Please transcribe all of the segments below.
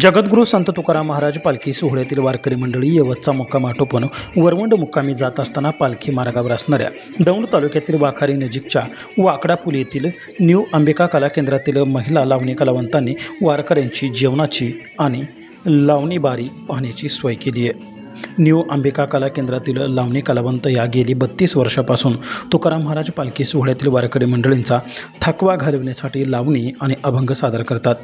जगद्गुरू संत तुकाराम महाराज पालखी सोहळ्यातील वारकरी मंडळी यवतचा मुक्काम आटोपण वरवंड मुक्कामी जात असताना पालखी मार्गावर असणाऱ्या दौंड तालुक्यातील वाखारी नजीकच्या वाकडापुल येथील न्यू अंबिका कला केंद्रातील महिला लावणी कलावंतांनी वारकऱ्यांची जेवणाची आणि लावणी बारी पाहण्याची सोय केली आहे. न्यू अंबिका कला केंद्रातील लावणी कलावंत या गेली बत्तीस वर्षापासून तुकाराम महाराज पालखी सोहळ्यातील वारकरी मंडळींचा थकवा घालवण्यासाठी लावणी आणि अभंग सादर करतात.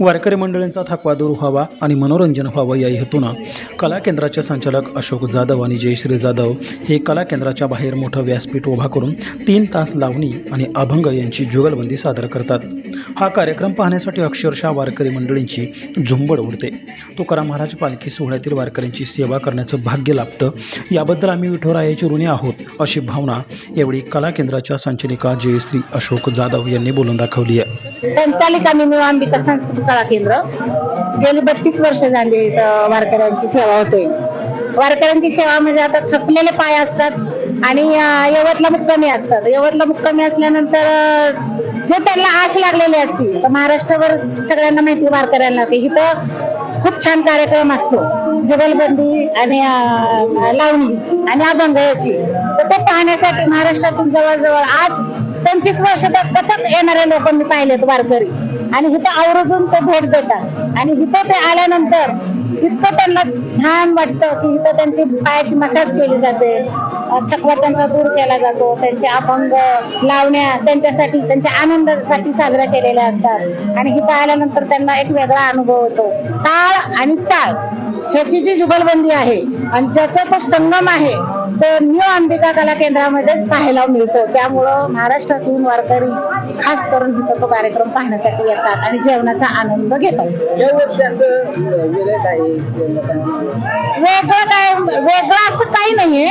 वारकरी मंडळींचा थकवा दूर व्हावा आणि मनोरंजन व्हावं या हेतूनं कला केंद्राचे संचालक अशोक जाधव आणि जयश्री जाधव हे कला केंद्राच्या बाहेर मोठं व्यासपीठ उभा करून तीन तास लावणी आणि अभंग यांची जुगलबंदी सादर करतात. हा कार्यक्रम पाहण्यासाठी अक्षरशः वारकरी मंडळींची झुंबड उडते. तुकाराम महाराज पालखी सोहळ्यातील वारकऱ्यांची सेवा करण्याचं भाग्य लाभतं. याबद्दल आम्ही विठोरायाचे ऋणी आहोत अशी भावना यावेळी कला केंद्राच्या संचालिका जयश्री अशोक जाधव यांनी बोलून दाखवली आहे. संचालिका मी अंबिका सांस्कृतिक कला केंद्र. गेली बत्तीस वर्ष झाली वारकऱ्यांची सेवा होते. वारकऱ्यांची सेवा म्हणजे आता थकलेले पाय असतात. आणि यवतला मुक्कामी असतात. यवतला मुक्कामी असल्यानंतर जे त्यांना आस लागलेली असती तर महाराष्ट्रभर सगळ्यांना माहिती वारकऱ्यांना की इथं खूप छान कार्यक्रम असतो. जुगलबंदी आणि लावणी आणि अभंग याची. तर ते पाहण्यासाठी महाराष्ट्रातून जवळजवळ आज पंचवीस वर्ष तर सतत येणारे लोक मी पाहिलेत वारकरी. आणि इथं आवर्जून ते भेट देतात. आणि इथं ते आल्यानंतर इतकं त्यांना छान वाटतं की इथं त्यांची पायाची मसाज केली जाते. त्यांचा दूर केला जातो. त्यांचे अभंग लावण्या त्यांच्यासाठी त्यांच्या आनंदासाठी साजऱ्या केलेल्या असतात. आणि इथं आल्यानंतर त्यांना एक वेगळा अनुभव होतो. टाळ आणि चाळ ह्याची जी जुगलबंदी आहे आणि ज्याचा तो संगम आहे तो न्यू अंबिका कला केंद्रामध्येच पाहायला मिळतो. त्यामुळं महाराष्ट्रातून वारकरी खास करून इथं तो कार्यक्रम पाहण्यासाठी येतात आणि जेवणाचा आनंद घेतात. वेगळं काय वेगळं असं काही नाहीये.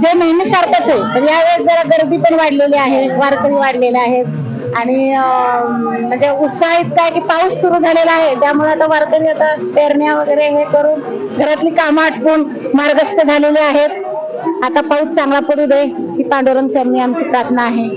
जे नेहमीसारखंच आहे. पण यावेळेस जरा गर्दी पण वाढलेली आहे. वारकरी वाढलेले आहेत. आणि म्हणजे उत्साह इतका आहे की पाऊस सुरू झालेला आहे. त्यामुळे आता वारकरी आता पेरण्या वगैरे हे करून घरातली कामं आटपून मार्गस्थ झालेले आहेत. आता पाऊस चांगला पडू दे ही पांडुरंग चरणी आमची प्रार्थना आहे.